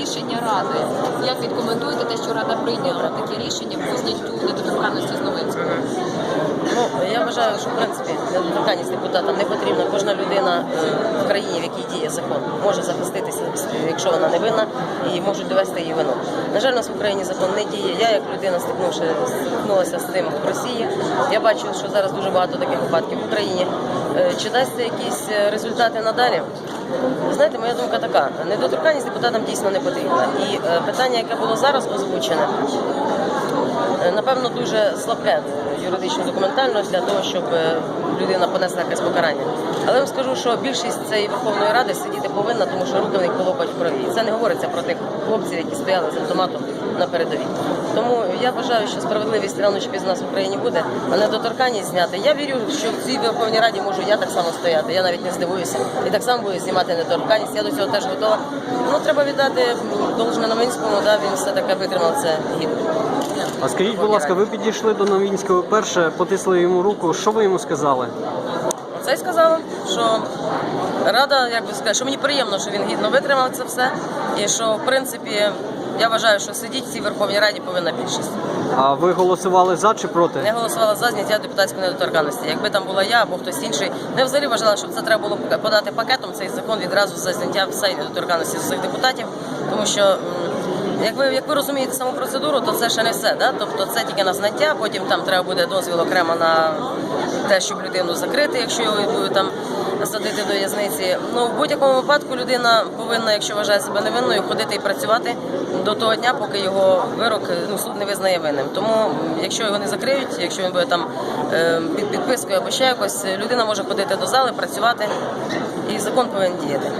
рішення ради. Як відкоментуєте те, що рада прийняла таке рішення по зняттю недоторканності з Новинського? Ну, я вважаю, що в принципі недоторканність депутатам не потрібна. Кожна людина е, в країні, в якій діє закон, може захиститися, якщо вона не винна, і можуть довести її вину. На жаль, у нас в Україні закон не діє. Я, як людина, стикнувши, стикнулася з цим в Росії. Я бачу, що зараз дуже багато таких випадків в Україні. Е, Чи дасть це якісь е, результати надалі? Ви Знаєте, моя думка така: недоторканність депутатам дійсно не потрібна. І е, питання, яке було зараз озвучене, напевно, дуже слабке юридично документально для того, щоб е, людина понесла якесь покарання. Але вам скажу, що більшість цієї Верховної Ради сидіти повинна, тому що руки в них полопать в крові. І це не говориться про тих хлопців, які стояли з автоматом на передовій. Тому я вважаю, що справедливість рано чи пізно в Україні буде, а недоторканність зняти. Я вірю, що в цій Верховній Раді можу я так само стояти. Я навіть не здивуюся. І так само буду знімати недоторканність. Я до цього теж готова. Ну треба віддати должне Новинському, да, він все таки витримав це гідно. А скажіть, будь ласка, ви підійшли до Новінського перше, потисли йому руку. Що ви йому сказали? Це й сказала, що рада, як би сказати, що мені приємно, що він гідно витримав це все, і що в принципі я вважаю, що сидіть в цій Верховній Раді повинна більшість. А ви голосували за чи проти? Я голосувала за зняття депутатської недоторканності. Якби там була я або хтось інший, не взагалі вважала, що це треба було подати пакетом цей закон відразу за зняття всієї недоторканності з цих депутатів, тому що. Як ви, як ви розумієте саму процедуру, то це ще не все. Да? Тобто це тільки на зняття, потім там треба буде дозвіл окремо на те, щоб людину закрити, якщо його будуть там садити до в'язниці. Ну в будь-якому випадку людина повинна, якщо вважає себе невинною, ходити і працювати до того дня, поки його вирок ну, суд не визнає винним. Тому, якщо його не закриють, якщо він буде там е, під підпискою або ще якось, людина може ходити до зали, працювати, і закон повинен діяти.